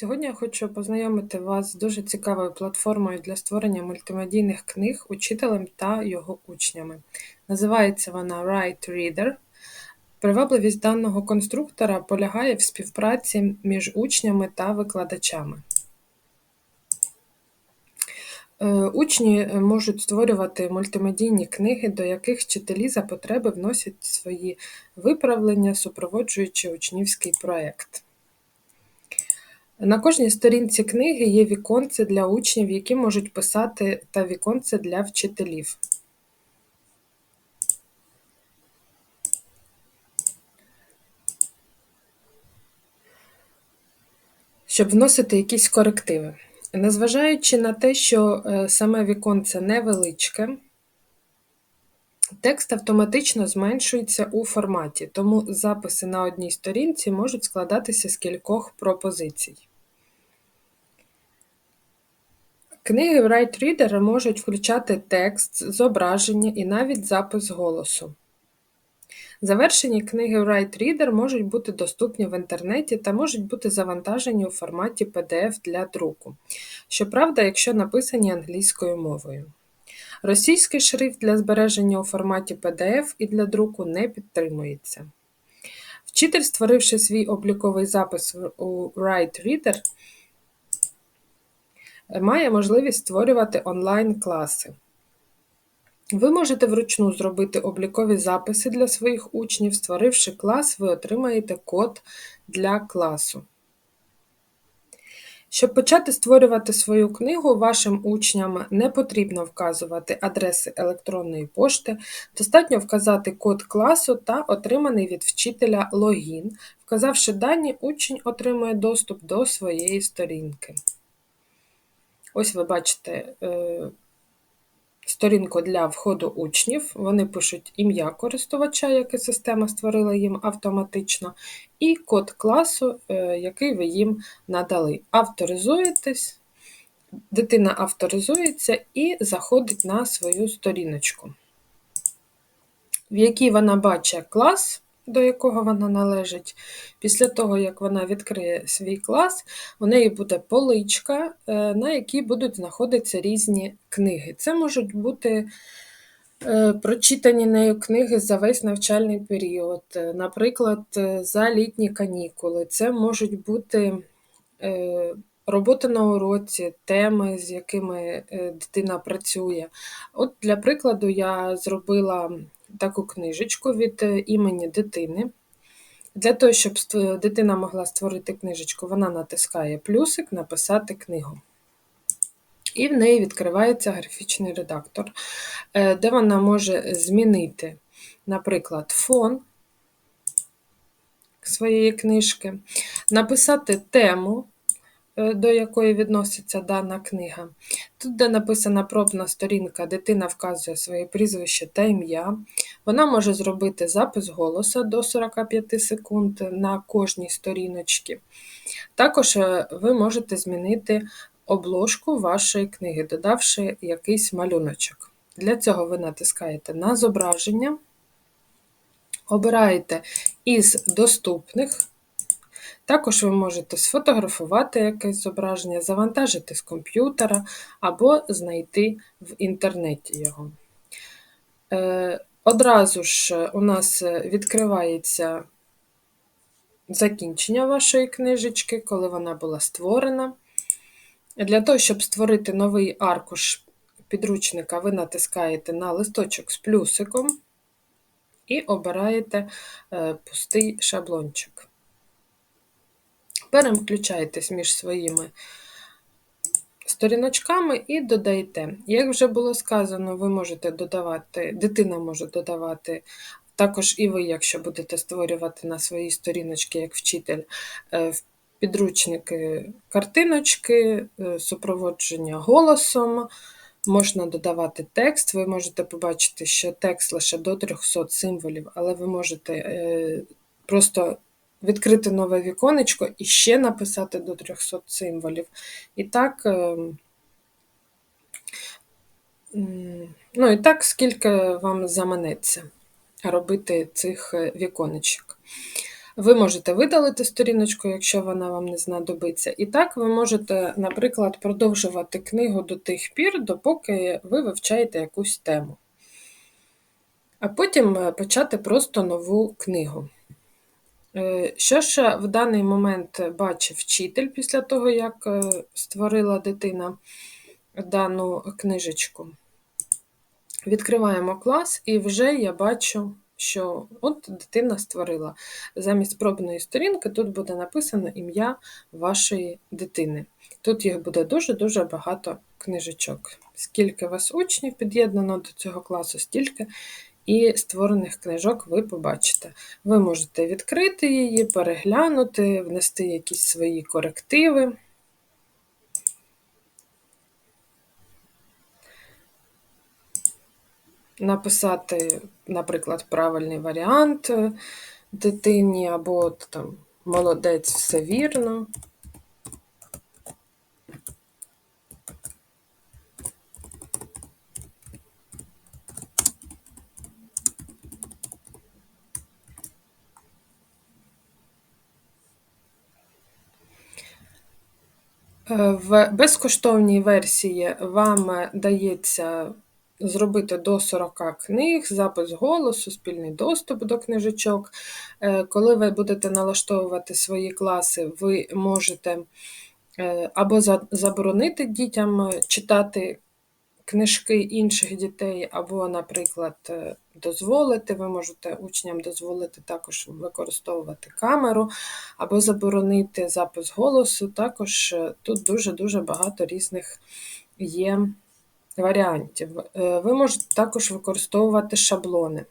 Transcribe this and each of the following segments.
Сьогодні я хочу познайомити вас з дуже цікавою платформою для створення мультимедійних книг учителем та його учнями. Називається вона Write Reader. Привабливість даного конструктора полягає в співпраці між учнями та викладачами. Е, учні можуть створювати мультимедійні книги, до яких вчителі за потреби вносять свої виправлення, супроводжуючи учнівський проєкт. На кожній сторінці книги є віконце для учнів, які можуть писати, та віконце для вчителів. Щоб вносити якісь корективи. Незважаючи на те, що е, саме віконце невеличке, текст автоматично зменшується у форматі, тому записи на одній сторінці можуть складатися з кількох пропозицій. Книги Write Reader можуть включати текст, зображення і навіть запис голосу. Завершені книги Write Reader можуть бути доступні в інтернеті та можуть бути завантажені у форматі PDF для друку. Щоправда, якщо написані англійською мовою. Російський шрифт для збереження у форматі PDF і для друку не підтримується. Вчитель, створивши свій обліковий запис у Write Reader, має можливість створювати онлайн-класи. Ви можете вручну зробити облікові записи для своїх учнів. Створивши клас, ви отримаєте код для класу. Щоб почати створювати свою книгу, вашим учням не потрібно вказувати адреси електронної пошти, достатньо вказати код класу та отриманий від вчителя логін. Вказавши дані, учень отримує доступ до своєї сторінки. Ось ви бачите е, сторінку для входу учнів. Вони пишуть ім'я користувача, яке система створила їм автоматично, і код класу, е, який ви їм надали. Авторизуєтесь, дитина авторизується і заходить на свою сторіночку, в якій вона бачить клас до якого вона належить. Після того, як вона відкриє свій клас, у неї буде поличка, е, на якій будуть знаходитися різні книги. Це можуть бути е, прочитані нею книги за весь навчальний період, е, наприклад, за літні канікули. Це можуть бути роботи на уроці, теми, з якими дитина працює. От, Для прикладу, я зробила таку книжечку від е, імені дитини. Для того, щоб дитина могла створити книжечку, вона натискає плюсик Написати книгу. І в неї відкривається графічний редактор, е, де вона може змінити, наприклад, фон своєї книжки, написати тему. Е, до якої відноситься дана книга. Тут, де написана пробна сторінка, дитина вказує своє прізвище та ім'я. Вона може зробити запис голоса до 45 секунд на кожній сторіночці. Також е, ви можете змінити обложку вашої книги, додавши якийсь малюночок. Для цього ви натискаєте на зображення, обираєте із доступних. Також ви можете сфотографувати якесь зображення, завантажити з комп'ютера або знайти в інтернеті його. Е, одразу ж у нас відкривається закінчення вашої книжечки, коли вона була створена. Для того, щоб створити новий аркуш підручника, ви натискаєте на листочок з плюсиком і обираєте е, пустий шаблончик. Переключаєтесь між своїми сторіночками і додаєте. Як вже було сказано, ви можете додавати, дитина може додавати, також і ви, якщо будете створювати на своїй сторіночці як вчитель, е, в підручники картиночки, е, супроводження голосом. Можна додавати текст, ви можете побачити, що текст лише до 300 символів, але ви можете е, просто відкрити нове віконечко і ще написати до 300 символів. І так, ем, ну, і так, скільки вам заманеться робити цих е, віконечок. Ви можете видалити сторіночку, якщо вона вам не знадобиться. І так ви можете, наприклад, продовжувати книгу до тих пір, допоки ви вивчаєте якусь тему. А потім е, почати просто нову книгу. Е, що ж в даний момент бачив вчитель після того, як е, створила дитина дану книжечку? Відкриваємо клас, і вже я бачу, що от дитина створила. Замість пробної сторінки тут буде написано ім'я вашої дитини. Тут їх буде дуже-дуже багато книжечок. Скільки вас учнів під'єднано до цього класу, стільки і створених книжок ви побачите. Ви можете відкрити її, переглянути, внести якісь свої корективи. Написати, наприклад, правильний варіант дитині, або там молодець, все вірно. В безкоштовній версії вам дається зробити до 40 книг, запис голосу, спільний доступ до книжечок. Е, коли ви будете налаштовувати свої класи, ви можете е, або заборонити дітям читати книжки інших дітей, або, наприклад, е, дозволити, ви можете учням дозволити також використовувати камеру, або заборонити запис голосу. Також е, тут дуже-дуже багато різних є варіантів. Е, ви можете також використовувати шаблони.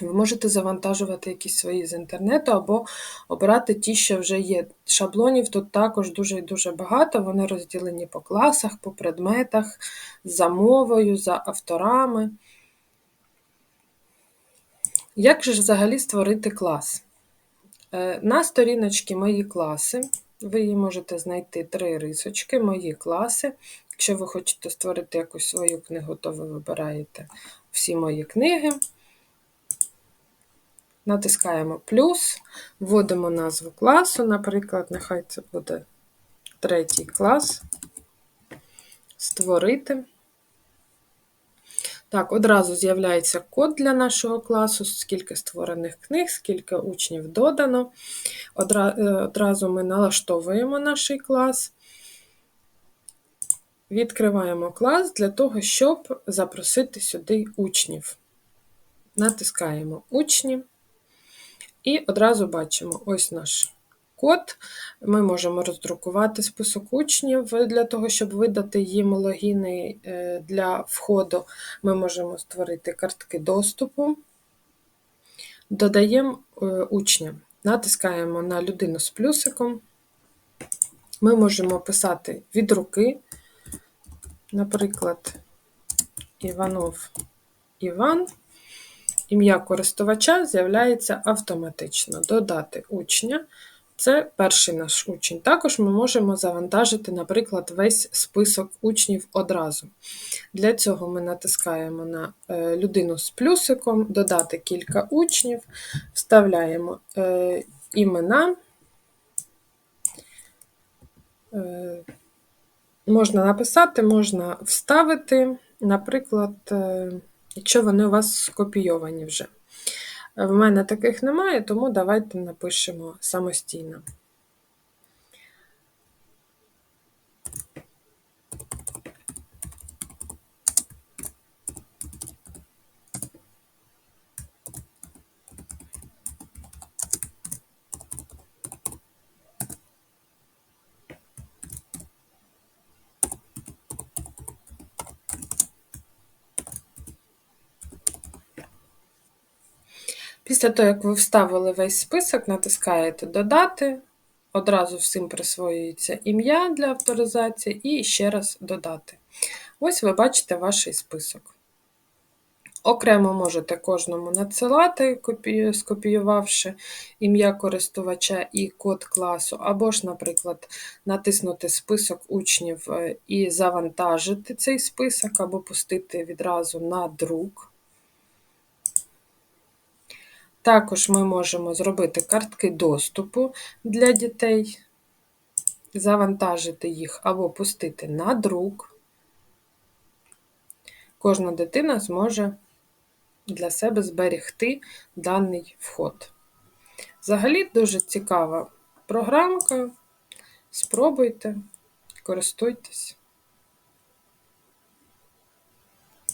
Ви можете завантажувати якісь свої з інтернету або обирати ті, що вже є. Шаблонів тут також дуже і дуже багато, вони розділені по класах, по предметах, за мовою, за авторами. Як же взагалі створити клас? Е, на сторіночці Мої класи. Ви її можете знайти три рисочки, мої класи. Якщо ви хочете створити якусь свою книгу, то ви вибираєте всі мої книги натискаємо плюс, вводимо назву класу, наприклад, нехай це буде третій клас, створити. Так, одразу з'являється код для нашого класу, скільки створених книг, скільки учнів додано. Е, одразу ми налаштовуємо наш клас. Відкриваємо клас для того, щоб запросити сюди учнів. Натискаємо учні. І одразу бачимо ось наш код. Ми можемо роздрукувати список учнів для того, щоб видати їм логіни е, для входу. Ми можемо створити картки доступу, додаємо е, учня, натискаємо на людину з плюсиком. Ми можемо писати від руки, наприклад, Іванов Іван. Ім'я користувача з'являється автоматично. Додати учня це перший наш учень. Також ми можемо завантажити, наприклад, весь список учнів одразу. Для цього ми натискаємо на е, людину з плюсиком, додати кілька учнів, вставляємо е, імена. Е, можна написати, можна вставити, наприклад, якщо вони у вас скопійовані вже. В мене таких немає, тому давайте напишемо самостійно. Після того, як ви вставили весь список, натискаєте Додати, одразу всім присвоюється ім'я для авторизації, і ще раз додати. Ось ви бачите ваш список. Окремо можете кожному надсилати, скопіювавши ім'я користувача і код класу, або ж, наприклад, натиснути список учнів е, і завантажити цей список, або пустити відразу на друк. Також ми можемо зробити картки доступу для дітей, завантажити їх або пустити на друк. Кожна дитина зможе для себе зберегти даний вход. Взагалі дуже цікава програмка. Спробуйте, користуйтесь.